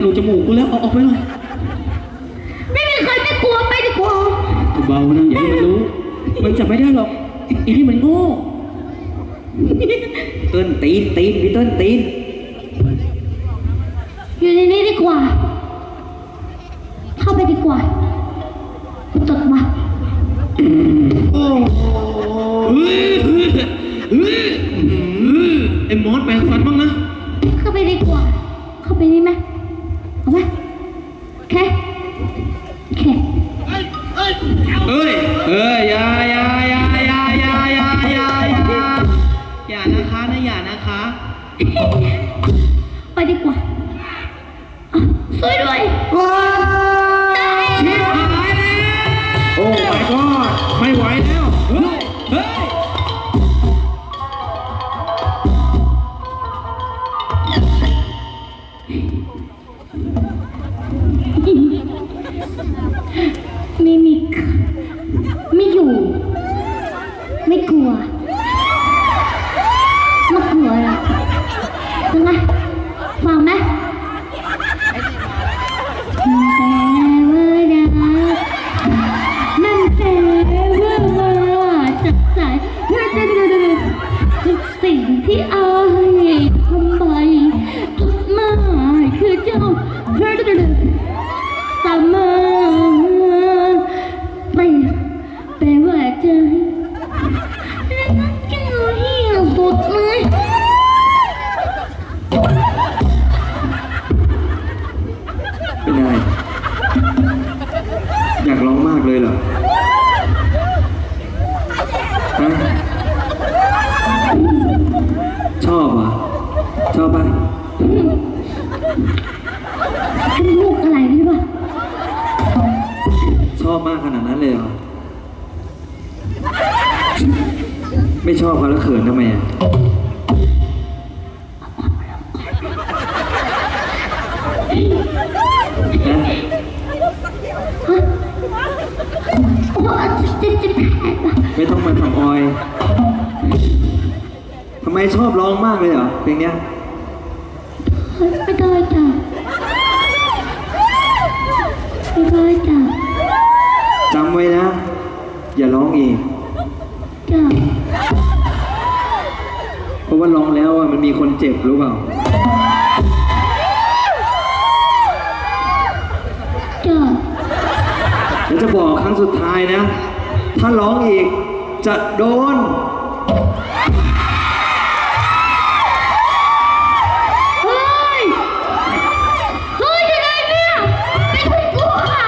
หนูจมูกกูแล้วเอาออกไปหน่อยไม่มีใครไม่กลัวไปดีกว่าเบาๆนะอย่าให้มันรู้ มันจับไม่ได้หรอกอีนี่มันโง่เติ้นตีนตีนพี่เติ้นตีนอยู่ในนี้ดีกว่า เข้าไปดีกว่าจดมาโอ้โหเฮ้ยเฮ้ยเฮ้ยไอ้มอสแปลงฟันบ้างนะ เข้าไปดีกว่า เข้าไปนี่ไหมเอาไหม ไปดีกว่าอะช่วยด้วยชิบหายแล้วโอ้ my god ไม่ไหวแล้วเฮ้ยเฮ้ยมิมิกไม่ เป็นไง อยากร้องมากเลยเหรอฮะชอบอะ ชอบปะเป็นลูกอะไรนี่วะชอบมากขนาดนั้นเลยเหรอ ไม่ชอบเขาแล้วเขินทำไมอะ ไม่ต้องมาทำออยทำไมชอบร้องมากเลยเหรอเพลงเนี้ยไม่ได้จ้ะไม่ได้จ้ะจำไว้นะ อย่าร้องอีกจ้ะเพราะว่าร้องแล้วอะมันมีคนเจ็บรู้เปล่าจ้ะแล้วจะบอกครั้งสุดท้ายนะ ถ้าร้องอีกจะโดน เฮ้ย เฮ้ยยังไงเนี่ยไม่เคยกลัวค่ะ